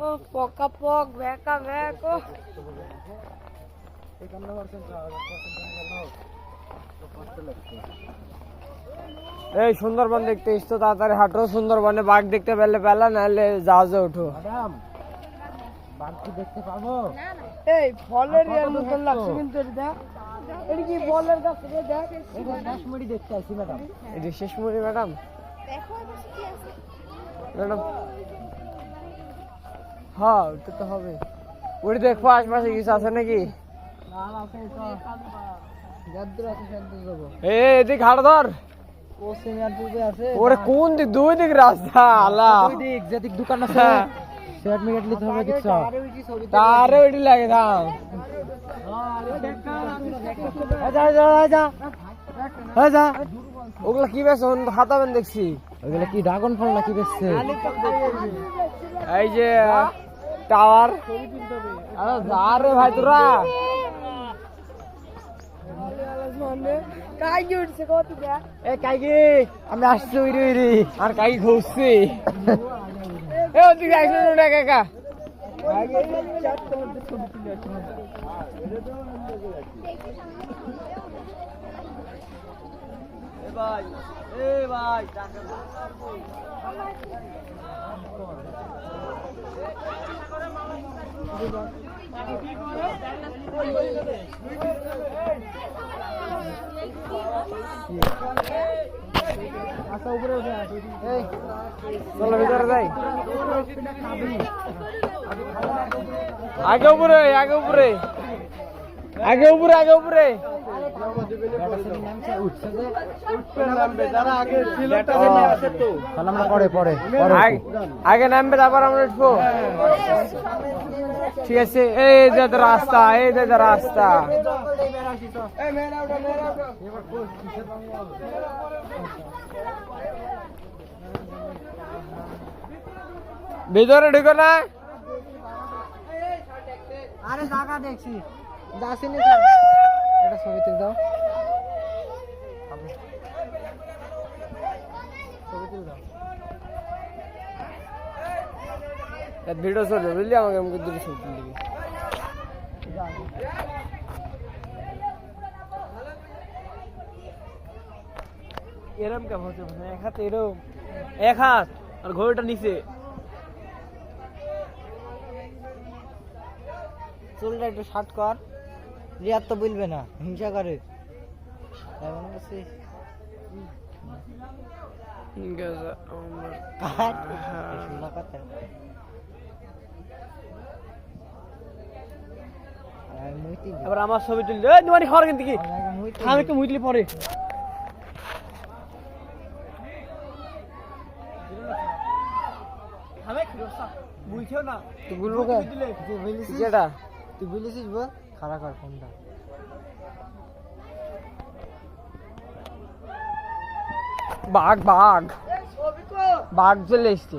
ও পকা পক ভেকা ভেক ও এই সুন্দরবন দেখতে এসছো তাড়াতাড়ি হাঁটো সুন্দরবনে বাঘ দেখতে পেলে পেলা নাহলে জাহাজে ওঠো বাঘ কি দেখতে পাবো? এই ফলের ইয়ার মতন লাগছে কিন্তু এটা এটা কি ফলের গাছ রে দেখ? এটা কাশ্মীরি দেখতে আসি ম্যাডাম। এটি শেষ মুড়ি ম্যাডাম ম্যাডাম হ্যাঁ ওটা তো হবে। ওটি দেখব আশপাশে কিছু আছে নাকি? এদিক হাড় ধর। ওরে কোন দিক? দুই দিক রাস্তা আলা দুই দিক যেদিক দোকান আছে হ্যাঁ। সেট মিনিট লিতে হবে দেখছ তারে ওইটি লাগে দাম যা হ্যাঁ ওগুলা কি বেশ হাতাবেন দেখছি। ওগুলো কি ড্রাগন ফল নাকি বেচছে? এই যে টাওয়ার। আরে ভাই তোরা। আমি আসছি উইরি উইরি। আর কাই খুঁজছি এ না কাকা চলো ভিতরে যাই আগে উপরে আগে উপরে। আগে উপরে আগে উপরে আগে নামবে তারপর আমরা উঠবো। ঠিক আছে এই যে তো রাস্তা এই যে রাস্তা। ভিতরে ঢুকো না। আরে জায়গা দেখছি। যাসিনি এটা ছবি তুলে দাও ছবি তুলে দাও ভিডিও চলবে বুঝলি আমাকে আমাকে দুটো ছবি দিবি এরম কেমন হচ্ছে এক হাতে এরম। এক হাত আর ঘড়িটা নিচে। চুলটা একটু শার্ট কর। রিয়ার তো বলবে না হিংসা করে। সুন্দর কথা আর এবার আমার ছবি তুললে এই তোমার হর কিন্তু কি? আমি একটু মুইতলি পরে। বুঝছ না? তুই বলব তুই তুই বল খারাপ কর ফোনটা বাঘ বাঘ। বাঘ চলে এসছে।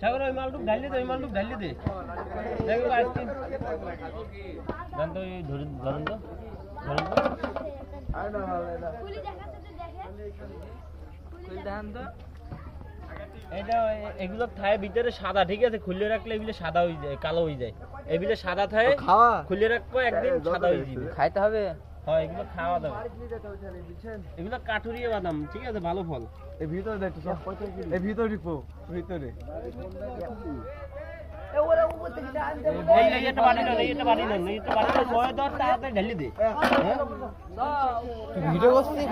সাগর ওই মালটুক দে ওই মালটুক দে। দেখো আইসক্রিম তো ধরে ধরেন তো ধরেন তো। এটা এগুলো থায় ভিতরে সাদা ঠিক আছে? খুলে রাখলে এগুলো সাদা হয়ে যায় কালো হয়ে যায়। এগুলো সাদা থায় খাওয়া? খুলে রাখব একদিন সাদা হয়ে যাবে। খাইতে হবে? হয় এগুলো খাওয়া দাওয়া। এগুলো কাঠুরিয়া বাদাম ঠিক আছে ভালো ফল। এই ভিতরে দেখ এই ভিতরে ঢুকবো ভিতরে। ভিডিও করছিস